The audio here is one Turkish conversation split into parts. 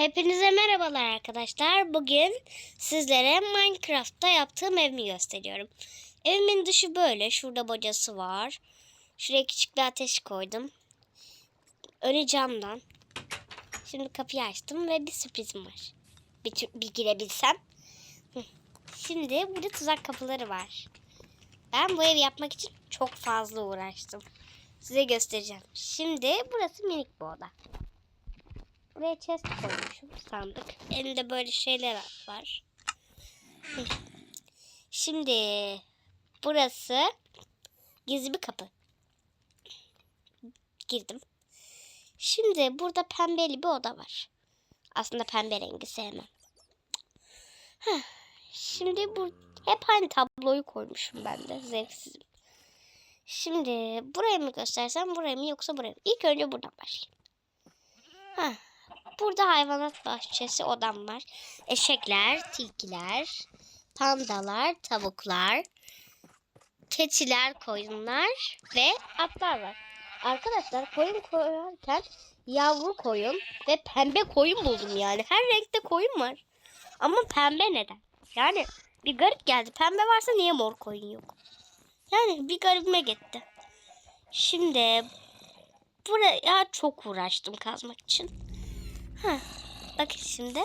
Hepinize merhabalar arkadaşlar. Bugün sizlere Minecraft'ta yaptığım evimi gösteriyorum. Evimin dışı böyle. Şurada bacası var. Şuraya küçük bir ateş koydum. Önü camdan. Şimdi kapıyı açtım ve bir sürprizim var. Bir, bir girebilsem. Şimdi burada tuzak kapıları var. Ben bu evi yapmak için çok fazla uğraştım. Size göstereceğim. Şimdi burası minik bir oda. Buraya chest koymuşum sandık. Elinde böyle şeyler var. Şimdi burası gizli bir kapı. Girdim. Şimdi burada pembeli bir oda var. Aslında pembe rengi sevmem. Şimdi bu hep aynı tabloyu koymuşum ben de. Zevksizim. Şimdi burayı mı göstersem burayı mı yoksa burayı mı? İlk önce buradan başlayayım. Heh. Burada hayvanat bahçesi odam var. Eşekler, tilkiler, pandalar, tavuklar, keçiler, koyunlar ve atlar var. Arkadaşlar koyun koyarken yavru koyun ve pembe koyun buldum yani. Her renkte koyun var. Ama pembe neden? Yani bir garip geldi. Pembe varsa niye mor koyun yok? Yani bir garibime gitti. Şimdi buraya çok uğraştım kazmak için. Heh, bakın şimdi.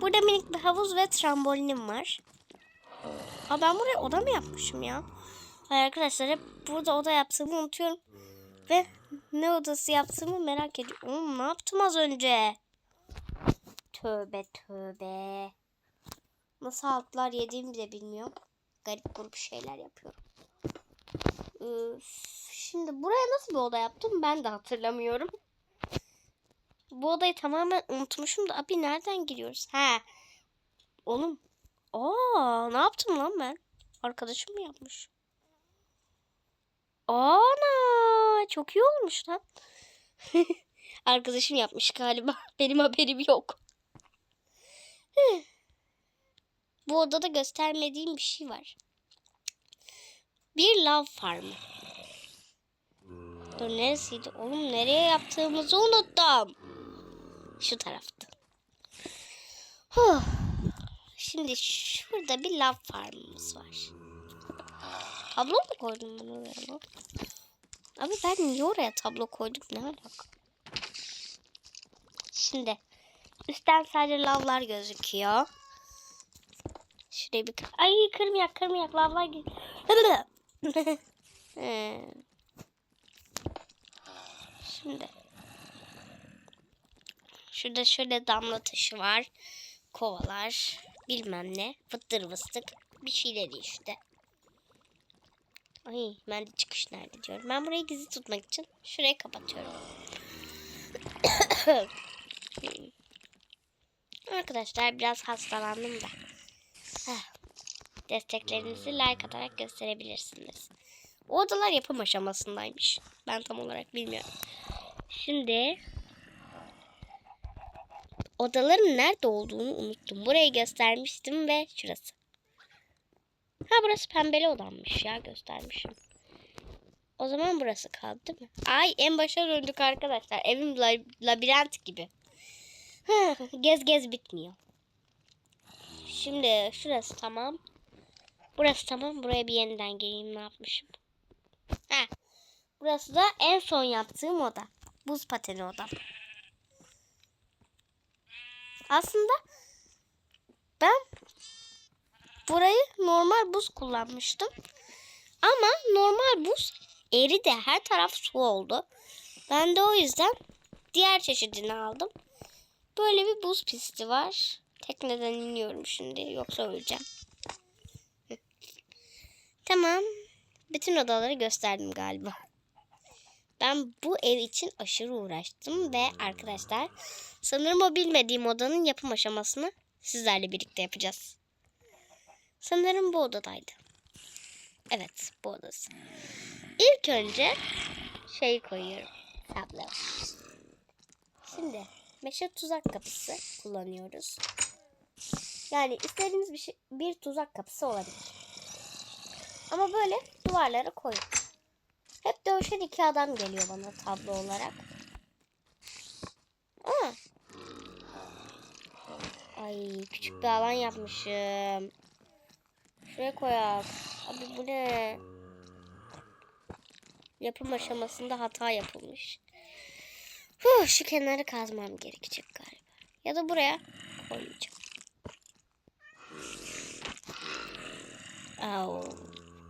Burada minik bir havuz ve trambolinim var. Aa, ben buraya oda mı yapmışım ya? Hayır arkadaşlar hep burada oda yaptığımı unutuyorum. Ve ne odası yaptığımı merak ediyorum. Oğlum ne yaptım az önce? Tövbe tövbe. Nasıl altlar yediğimi bile bilmiyorum. Garip grup şeyler yapıyorum. Üf, şimdi buraya nasıl bir oda yaptım ben de hatırlamıyorum. Bu odayı tamamen unutmuşum da abi nereden giriyoruz? He. Oğlum. Aa, ne yaptım lan ben? Arkadaşım mı yapmış? Ana, çok iyi olmuş lan. Arkadaşım yapmış galiba. Benim haberim yok. Bu odada göstermediğim bir şey var. Bir lav farmı. Dur neresiydi? Oğlum nereye yaptığımızı unuttum. Şu tarafta. Huh. Şimdi şurada bir lav farmımız var. Tablo mu koydum ben oraya lan? Abi ben niye oraya tablo koydum ne alaka? Şimdi üstten sadece lavlar gözüküyor. Şuraya bir. Ay kırmayak kırmayak lavlar gel. He. Şimdi Şurada şöyle damla taşı var. Kovalar. Bilmem ne. Fıttır fıstık. Bir şeyler işte. Ay ben de çıkış nerede diyorum. Ben burayı gizli tutmak için şurayı kapatıyorum. Arkadaşlar biraz hastalandım da. Desteklerinizi like atarak gösterebilirsiniz. O odalar yapım aşamasındaymış. Ben tam olarak bilmiyorum. Şimdi odaların nerede olduğunu unuttum. Burayı göstermiştim ve şurası. Ha burası pembeli odammış ya göstermişim. O zaman burası kaldı değil mi? Ay en başa döndük arkadaşlar. Evim la- labirent gibi. Gez gez bitmiyor. Şimdi şurası tamam. Burası tamam. Buraya bir yeniden geleyim ne yapmışım. Ha. Burası da en son yaptığım oda. Buz pateni odam. Aslında ben burayı normal buz kullanmıştım. Ama normal buz eridi. Her taraf su oldu. Ben de o yüzden diğer çeşidini aldım. Böyle bir buz pisti var. Tekneden iniyorum şimdi. Yoksa öleceğim. Tamam. Bütün odaları gösterdim galiba. Ben bu ev için aşırı uğraştım ve arkadaşlar sanırım o bilmediğim odanın yapım aşamasını sizlerle birlikte yapacağız. Sanırım bu odadaydı. Evet bu odası. İlk önce şeyi koyuyorum. Tablo. Şimdi meşe tuzak kapısı kullanıyoruz. Yani istediğiniz bir, şey, bir tuzak kapısı olabilir. Ama böyle duvarlara koyun. Hep dövüşen iki adam geliyor bana tablo olarak. Aa. Ay küçük bir alan yapmışım. Şuraya koyak. Abi bu ne? Yapım aşamasında hata yapılmış. Huh, şu kenarı kazmam gerekecek galiba. Ya da buraya koyacağım. Au,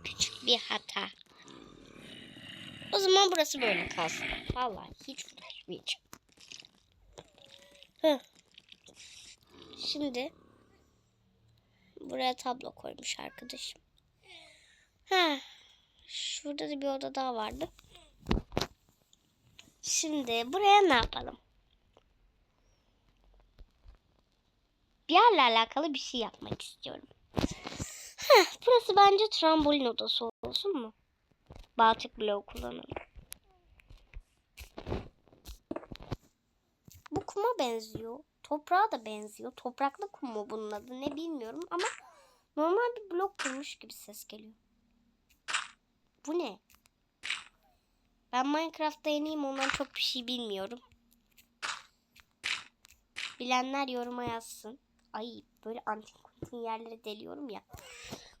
küçük bir hata. O zaman burası böyle kalsın. Vallahi hiç uğraşmayacağım. Heh. Şimdi buraya tablo koymuş arkadaşım. Ha, şurada da bir oda daha vardı. Şimdi buraya ne yapalım? Bir yerle alakalı bir şey yapmak istiyorum. Heh, burası bence trambolin odası olsun mu? Balçık bloğu kullanalım. Bu kuma benziyor. Toprağa da benziyor. Topraklı kum mu bunun adı ne bilmiyorum ama normal bir blok kurmuş gibi ses geliyor. Bu ne? Ben Minecraft'ta yeniyim ondan çok bir şey bilmiyorum. Bilenler yoruma yazsın. Ay böyle kuntin yerlere deliyorum ya.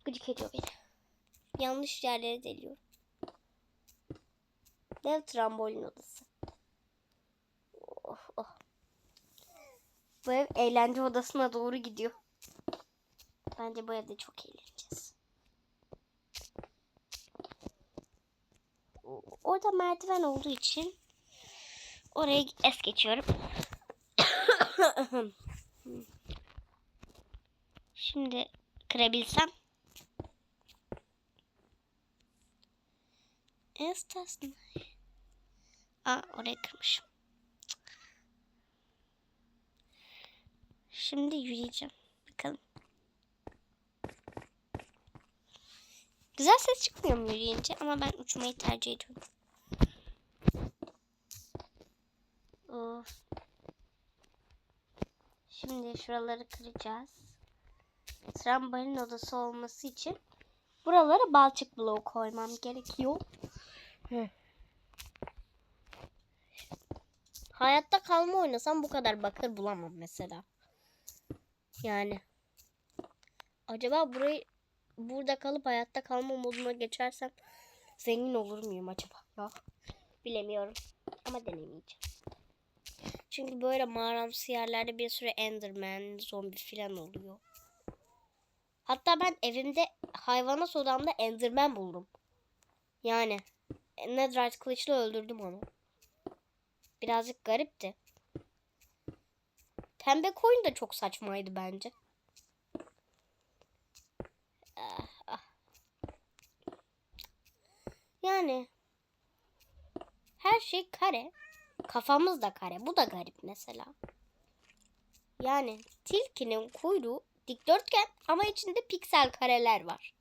Gıcık ediyor beni. Yanlış yerlere deliyorum. Dev trambolin odası. Oh, oh. Bu ev eğlence odasına doğru gidiyor. Bence bu evde çok eğleneceğiz. Orada merdiven olduğu için oraya es geçiyorum. Şimdi kırabilsem. Estas Aa oraya kırmışım. Şimdi yürüyeceğim. Bakalım. Güzel ses çıkmıyor mu yürüyünce ama ben uçmayı tercih ediyorum. Of. Şimdi şuraları kıracağız. Trambolin odası olması için buralara balçık bloğu koymam gerekiyor. Hayatta kalma oynasam bu kadar bakır bulamam mesela. Yani. Acaba burayı burada kalıp hayatta kalma moduna geçersem zengin olur muyum acaba? Ya, bilemiyorum. Ama denemeyeceğim. Çünkü böyle mağaramsı yerlerde bir sürü enderman, zombi falan oluyor. Hatta ben evimde hayvanat odamda enderman buldum. Yani netherite kılıçla öldürdüm onu. Birazcık garipti. Pembe koyun da çok saçmaydı bence. Ah, ah. Yani her şey kare. Kafamız da kare. Bu da garip mesela. Yani tilkinin kuyruğu dikdörtgen ama içinde piksel kareler var.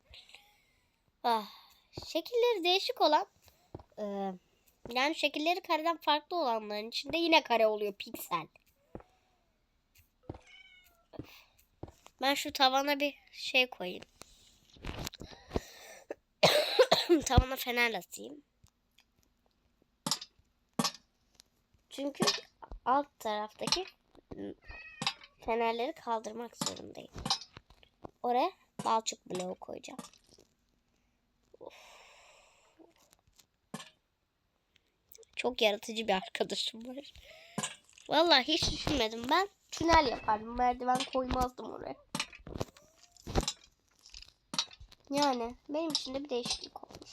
Ah, şekilleri değişik olan e, yani şekilleri kareden farklı olanların içinde yine kare oluyor piksel. Ben şu tavana bir şey koyayım. tavana fener asayım. Çünkü alt taraftaki fenerleri kaldırmak zorundayım. Oraya balçık bloğu koyacağım. Çok yaratıcı bir arkadaşım var. Vallahi hiç düşünmedim. Ben tünel yapardım. Merdiven koymazdım oraya. Yani benim için de bir değişiklik olmuş.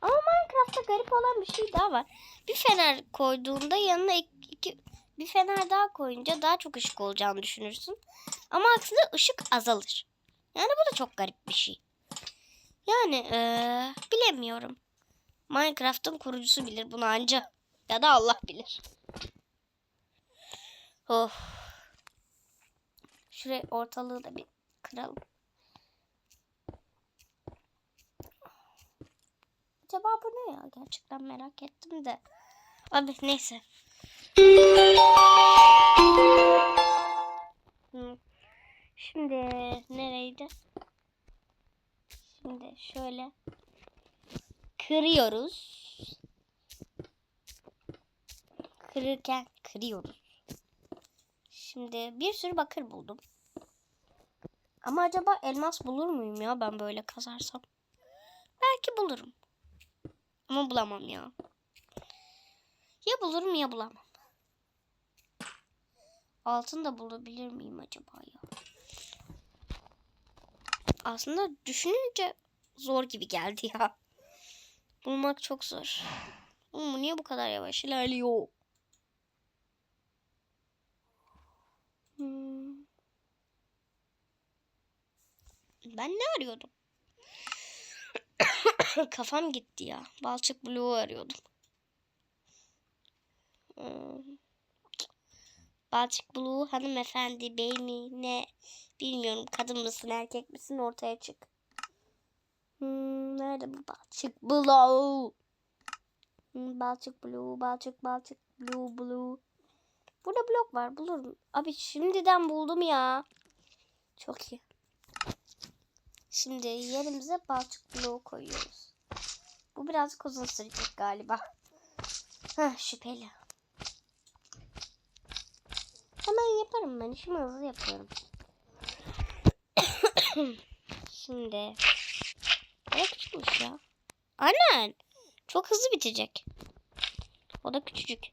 Ama Minecraft'ta garip olan bir şey daha var. Bir fener koyduğunda yanına iki, bir fener daha koyunca daha çok ışık olacağını düşünürsün. Ama aksine ışık azalır. Yani bu da çok garip bir şey. Yani ee, bilemiyorum. Minecraft'ın kurucusu bilir bunu anca. Ya da Allah bilir. Of. Şuraya ortalığı da bir kıralım. Acaba bu ne ya? Gerçekten merak ettim de. Abi neyse. Şimdi nereydi? Şimdi şöyle kırıyoruz. Kırırken kırıyoruz. Şimdi bir sürü bakır buldum. Ama acaba elmas bulur muyum ya ben böyle kazarsam? Belki bulurum. Ama bulamam ya. Ya bulurum ya bulamam. Altın da bulabilir miyim acaba ya? Aslında düşününce zor gibi geldi ya. Bulmak çok zor. Ama niye bu kadar yavaş ilerliyor? Hmm. Ben ne arıyordum? Kafam gitti ya. Balçık bloğu arıyordum. Hmm. Balçık bloğu hanımefendi bey mi ne bilmiyorum kadın mısın erkek misin ortaya çık. Hmm, nerede bu balçık bloğu? Hmm, balçık bloğu balçık balçık bloğu bloğu. Burada blok var bulurum. Abi şimdiden buldum ya. Çok iyi. Şimdi yerimize balçık bloğu koyuyoruz. Bu birazcık uzun sürecek galiba. Heh, şüpheli. Hemen yaparım ben. İşimi hızlı yapıyorum. Şimdi. Küçükmüş ya. Aynen. Çok hızlı bitecek. O da küçücük.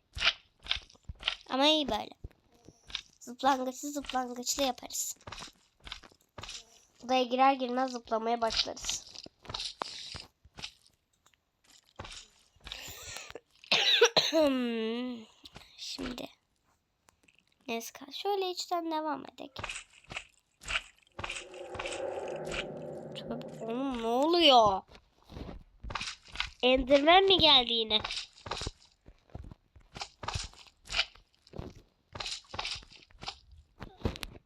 Ama iyi böyle. Zıplangıçlı zıplangıçlı yaparız. Odaya girer girmez zıplamaya başlarız. Şimdi. Neyse şöyle içten devam edelim. Oğlum ne oluyor? Enderman mi geldi yine?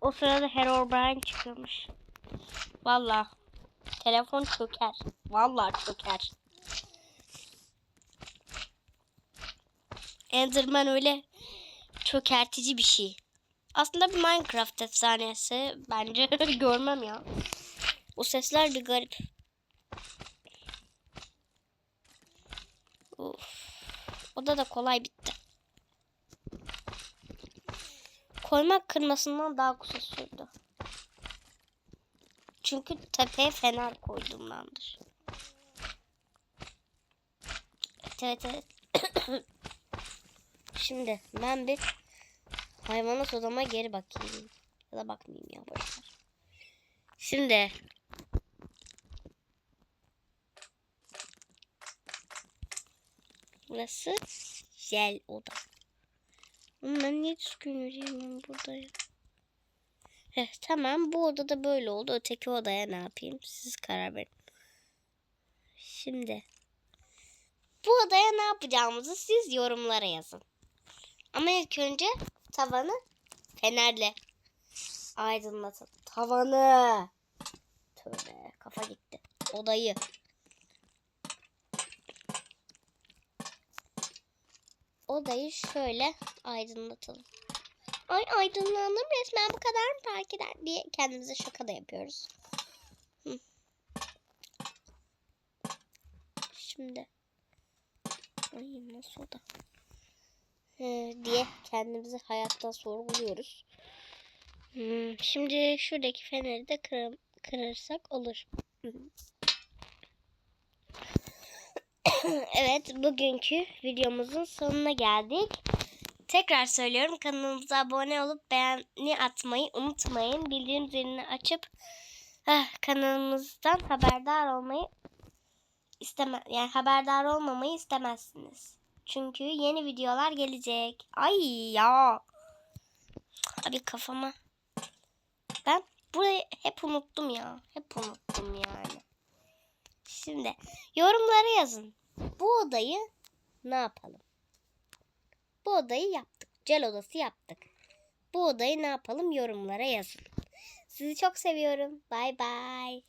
O sırada Herobrine çıkıyormuş. Valla telefon çöker. Vallahi çöker. Enderman öyle çökertici bir şey. Aslında bir Minecraft efsanesi. Bence görmem ya. O sesler bir garip. Of. O da da kolay bitti. Koymak kırmasından daha kısa sürdü. Çünkü tepeye fener koyduğumdandır. Evet evet evet. Şimdi ben bir hayvanat odama geri bakayım. Ya da bakmayayım ya boşver. Şimdi Burası jel oda. Ama ben niye düzgün yürüyemem burada ya? Heh, tamam bu odada böyle oldu. Öteki odaya ne yapayım? Siz karar verin. Şimdi bu odaya ne yapacağımızı siz yorumlara yazın. Ama ilk önce tavanı fenerle aydınlatın. Tavanı. Tövbe kafa gitti. Odayı. Odayı şöyle aydınlatalım. Ay aydınlandım resmen bu kadar mı fark eder diye kendimize şaka da yapıyoruz. Şimdi ay nasıl oda ee, diye kendimizi hayattan sorguluyoruz. Hmm, şimdi şuradaki feneri de kır, kırırsak olur. evet bugünkü videomuzun sonuna geldik. Tekrar söylüyorum kanalımıza abone olup beğeni atmayı unutmayın. Bildirim zilini açıp ah, kanalımızdan haberdar olmayı isteme yani haberdar olmamayı istemezsiniz. Çünkü yeni videolar gelecek. Ay ya. Abi kafama. Ben burayı hep unuttum ya. Hep unuttum yani. Şimdi yorumlara yazın. Bu odayı ne yapalım? Bu odayı yaptık. Cel odası yaptık. Bu odayı ne yapalım yorumlara yazın. Sizi çok seviyorum. Bay bay.